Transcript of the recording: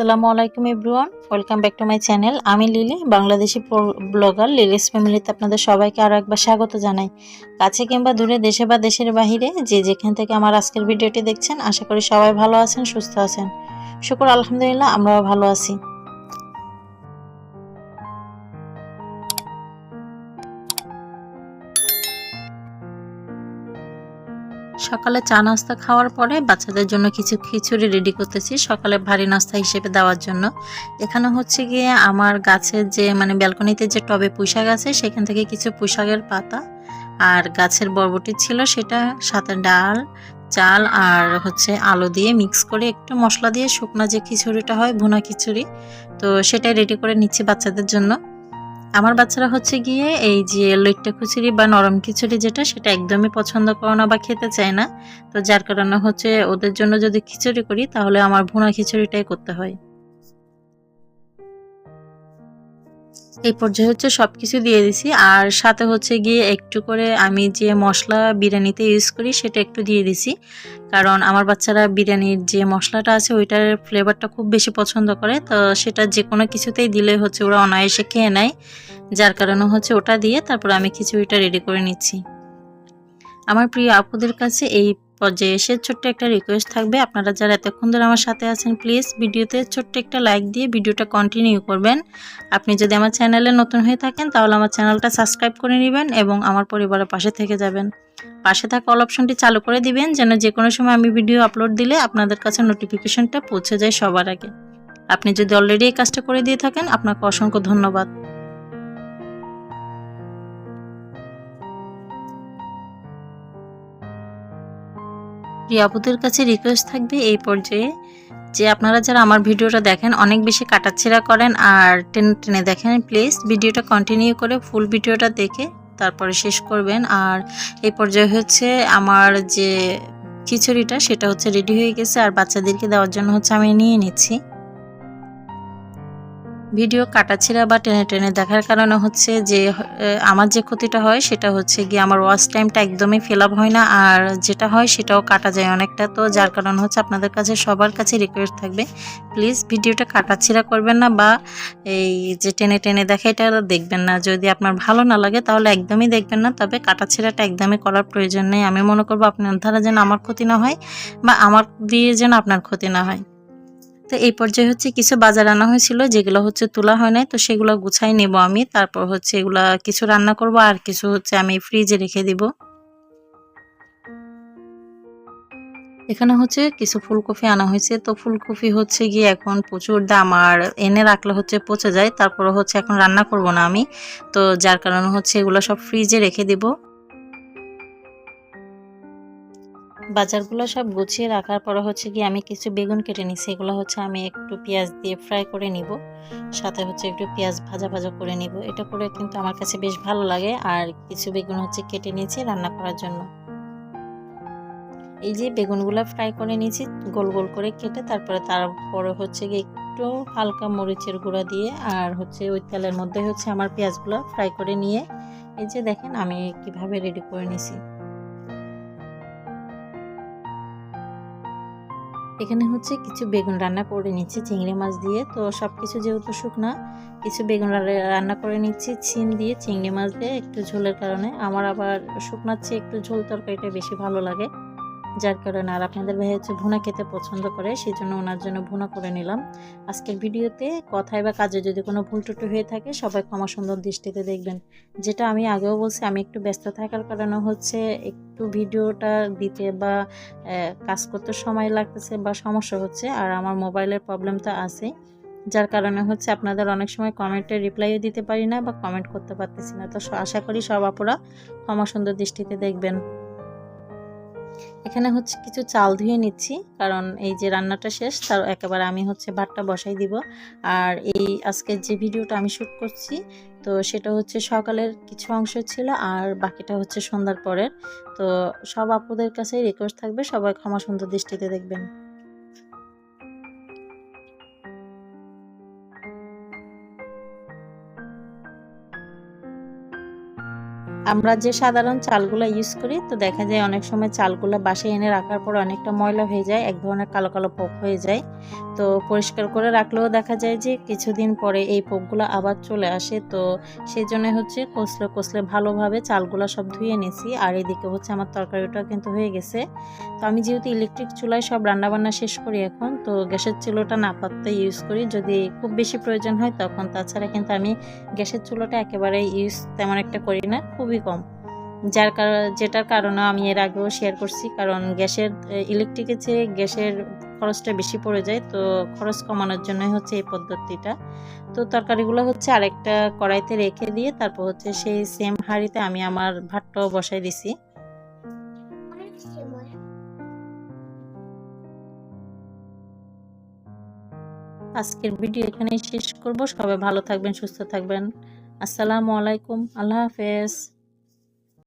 আসসালামু আলাইকুম everyone. Welcome back to my channel আমি লিলি, বাংলাদেশি ব্লগার লিলিস ফ্যামিলিতে আপনাদের সবাইকে আরও একবার স্বাগত জানাই। কাছে কিংবা দূরে, দেশে বা দেশের বাহিরে, যে যেখান থেকে আমার আজকের ভিডিওটি দেখছেন, আশা করি সবাই ভালো আছেন, সুস্থ আছেন। শুকুর, আলহামদুলিল্লাহ, আমরাও ভালো আছি। সকালে চা নাস্তা খাওয়ার পরে বাচ্চাদের জন্য কিছু খিচুড়ি রেডি করতেছি সকালে ভারী নাস্তা হিসেবে দেওয়ার জন্য। এখানে হচ্ছে গিয়ে আমার গাছের যে মানে ব্যালকনিতে যে টবে পুঁইশাক আছে, সেখান থেকে কিছু পুঁইশাকের পাতা আর গাছের বরবটি ছিল সেটা, সাথে ডাল, চাল আর হচ্ছে আলু দিয়ে মিক্স করে একটু মশলা দিয়ে শুকনো যে খিচুড়িটা হয় ভুনা খিচুড়ি, তো সেটাই রেডি করে নিচ্ছি বাচ্চাদের জন্য। আমার বাচ্চারা হচ্ছে গিয়ে এই যে লইট্টা খিচুড়ি বা নরম খিচুড়ি যেটা, সেটা একদমই পছন্দ করে না বা খেতে চায় না। তো যার কারণে হচ্ছে ওদের জন্য যদি খিচুড়ি করি, তাহলে আমার ভুনা খিচুড়িটাই করতে হয়। এই পর্যায়ে হচ্ছে সব কিছু দিয়ে দিছি। আর সাথে হচ্ছে গিয়ে একটু করে আমি যে মশলা বিরিয়ানিতে ইউজ করি, সেটা একটু দিয়ে দিছি। কারণ আমার বাচ্চারা বিরিয়ানির যে মশলাটা আছে, ওইটার ফ্লেভারটা খুব বেশি পছন্দ করে। তো সেটা যে কোনো কিছুতেই দিলে হচ্ছে ওরা অনায়াসে খেয়ে নেয়। যার কারণে হচ্ছে ওটা দিয়ে তারপর আমি খিচুড়িটা রেডি করে নিচ্ছি। আমার প্রিয় আপুদের কাছে এই পর্যায়ে এসে ছোট্ট একটা রিকোয়েস্ট থাকবে। আপনারা যারা এতক্ষণ ধরে আমার সাথে আছেন প্লিজ ভিডিওতে ছোট্ট একটা লাইক দিয়ে ভিডিওটা কন্টিনিউ করবেন। আপনি যদি আমার চ্যানেলে নতুন হয়ে থাকেন, তাহলে আমার চ্যানেলটা সাবস্ক্রাইব করে নেবেন এবং আমার পরিবারের পাশে থেকে যাবেন। পাশে থাকা অল অপশনটি চালু করে দিবেন, যেন যে কোনো সময় আমি ভিডিও আপলোড দিলে আপনাদের কাছে নোটিফিকেশনটা পৌঁছে যায় সবার আগে। আপনি যদি অলরেডি এই কাজটা করে দিয়ে থাকেন, আপনাকে অসংখ্য ধন্যবাদ। প্রিয়াপুদের কাছে রিকোয়েস্ট থাকবে এই পর্যায়ে যে আপনারা যারা আমার ভিডিওটা দেখেন, অনেক বেশি কাটাচ্ছেড়া করেন আর টেনে টেনে দেখেন প্লিজ ভিডিওটা কন্টিনিউ করে ফুল ভিডিওটা দেখে তারপরে শেষ করবেন। আর এই পর্যায়ে হচ্ছে আমার যে খিচুড়িটা, সেটা হচ্ছে রেডি হয়ে গেছে আর বাচ্চাদেরকে দেওয়ার জন্য হচ্ছে আমি নিয়ে নিচ্ছি। ভিডিও কাটাছিড়া বা টেনে টেনে দেখার কারণে হচ্ছে যে আমার যে ক্ষতিটা হয় সেটা হচ্ছে গিয়ে আমার ওয়াচ টাইমটা একদমই ফিল আপ হয় না আর যেটা হয় সেটাও কাটা যায় অনেকটা। তো যার কারণে হচ্ছে আপনাদের কাছে, সবার কাছে রিকোয়েস্ট থাকবে প্লিজ ভিডিওটা কাটাছিড়া করবেন না বা এই যে টেনে টেনে দেখা, এটা দেখবেন না। যদি আপনার ভালো না লাগে তাহলে একদমই দেখবেন না, তবে কাটাছিড়াটা একদমই করার প্রয়োজন নেই। আমি মনে করব আপনার দ্বারা যেন আমার ক্ষতি না হয় বা আমার দিয়ে যেন আপনার ক্ষতি না হয়। তো এই পর্যায়ে হচ্ছে কিছু বাজার আনা হয়েছিল, যেগুলো হচ্ছে তোলা হয় নাই, তো সেগুলো গুছাই নেব আমি। তারপর হচ্ছে এগুলা কিছু রান্না করব আর কিছু হচ্ছে আমি ফ্রিজে রেখে দিব। এখানে হচ্ছে কিছু ফুলকপি আনা হয়েছে, তো ফুলকপি হচ্ছে গিয়ে এখন প্রচুর দাম, আর এনে রাখলে হচ্ছে পচে যায় তারপরে হচ্ছে এখন রান্না করব না আমি। তো যার কারণে হচ্ছে এগুলো সব ফ্রিজে রেখে দিব। বাজারগুলো সব গুছিয়ে রাখার পরে হচ্ছে কি আমি কিছু বেগুন কেটে নিছি। এগুলো হচ্ছে আমি একটু পেঁয়াজ দিয়ে ফ্রাই করে নিব। সাথে হচ্ছে একটু পেঁয়াজ ভাজা ভাজা করে নিব। এটা করে কিন্তু আমার কাছে বেশ ভালো লাগে। আর কিছু বেগুন হচ্ছে কেটে নিয়েছি রান্না করার জন্য। এই যে বেগুনগুলো ফ্রাই করে নিয়েছি, গোল গোল করে কেটে তারপরে তারপরে হচ্ছে গিয়ে একটু হালকা মরিচের গুঁড়া দিয়ে আর হচ্ছে ওই তেলের মধ্যে হচ্ছে আমার পেঁয়াজগুলো ফ্রাই করে নিয়ে, এই যে দেখেন আমি কীভাবে রেডি করে নিছি। এখানে হচ্ছে কিছু বেগুন রান্না করে নিচ্ছি, চিংড়ি মাছ দিয়ে। তো সব কিছু যেহেতু শুকনা, কিছু বেগুন রান্না করে নিচ্ছি ছিন দিয়ে, চিংড়ি মাছ দিয়ে একটু ঝোলের কারণে। আমার আবার শুকনার চেয়ে একটু ঝোল তরকারিটা বেশি ভালো লাগে। যার কারণে আর আপনাদের ভাই হচ্ছে ভুনা খেতে পছন্দ করে সেই জন্য ওনার জন্য ভুনা করে নিলাম। আজকের ভিডিওতে কথায় বা কাজে যদি কোনো ভুল টুটু হয়ে থাকে, সবাই ক্ষমা সুন্দর দৃষ্টিতে দেখবেন। যেটা আমি আগেও বলছি, আমি একটু ব্যস্ত থাকার কারণে হচ্ছে একটু ভিডিওটা দিতে বা কাজ করতে সময় লাগতেছে বা সমস্যা হচ্ছে, আর আমার মোবাইলের প্রবলেম তো আছে। যার কারণে হচ্ছে আপনাদের অনেক সময় কমেন্টে রিপ্লাইও দিতে পারি না বা কমেন্ট করতে পারতেছি না। তো আশা করি সব আপুরা ক্ষমা সুন্দর দৃষ্টিতে দেখবেন। এখানে হচ্ছে কিছু চাল ধুয়ে নিচ্ছি, কারণ এই যে রান্নাটা শেষ, তার একেবারে আমি হচ্ছে ভাতটা বসাই দিব। আর এই আজকের যে ভিডিওটা আমি শ্যুট করছি, তো সেটা হচ্ছে সকালের কিছু অংশ ছিল, আর বাকিটা হচ্ছে সন্ধ্যার পরের। তো সব আপুদের কাছেই রিকোয়েস্ট থাকবে, সবাই ক্ষমা সুন্দর দৃষ্টিতে দেখবেন। আমরা যে সাধারণ চালগুলো ইউজ করি, তো দেখা যায় অনেক সময় চালগুলো বাসায় এনে রাখার পর অনেকটা ময়লা হয়ে যায়, এক ধরনের কালো কালো পোক হয়ে যায়। তো পরিষ্কার করে রাখলেও দেখা যায় যে কিছুদিন পরে এই পোকগুলো আবার চলে আসে। তো সেই জন্য হচ্ছে কষলে কষলে ভালোভাবে চালগুলো সব ধুয়ে নিয়েছি আর এদিকে হচ্ছে আমার তরকারিটাও কিন্তু হয়ে গেছে। তো আমি যেহেতু ইলেকট্রিক চুলায় সব রান্নাবান্না শেষ করি এখন, তো গ্যাসের চুলোটা না পাততে ইউজ করি। যদি খুব বেশি প্রয়োজন হয় তখন, তাছাড়া কিন্তু আমি গ্যাসের চুলোটা একেবারে ইউজ তেমন একটা করি না। খুবই কম। যার কারণ যেটার কারণে আমি এর আগেও শেয়ার করছি, কারণ গ্যাসের ইলেকট্রিকের চেয়ে গ্যাসের খরচটা বেশি পড়ে যায়, তো খরচ কমানোর জন্যই হচ্ছে এই পদ্ধতিটা। তো তরকারিগুলো হচ্ছে আরেকটা কড়াইতে রেখে দিয়ে, তারপর হচ্ছে সেই সেম হাঁড়িতে আমি আমার ভাতটাও বসাই দিছি। আজকের ভিডিও এখানেই শেষ করব। সবাই ভালো থাকবেন, সুস্থ থাকবেন। আসসালামু আলাইকুম। আল্লাহ হাফেজ।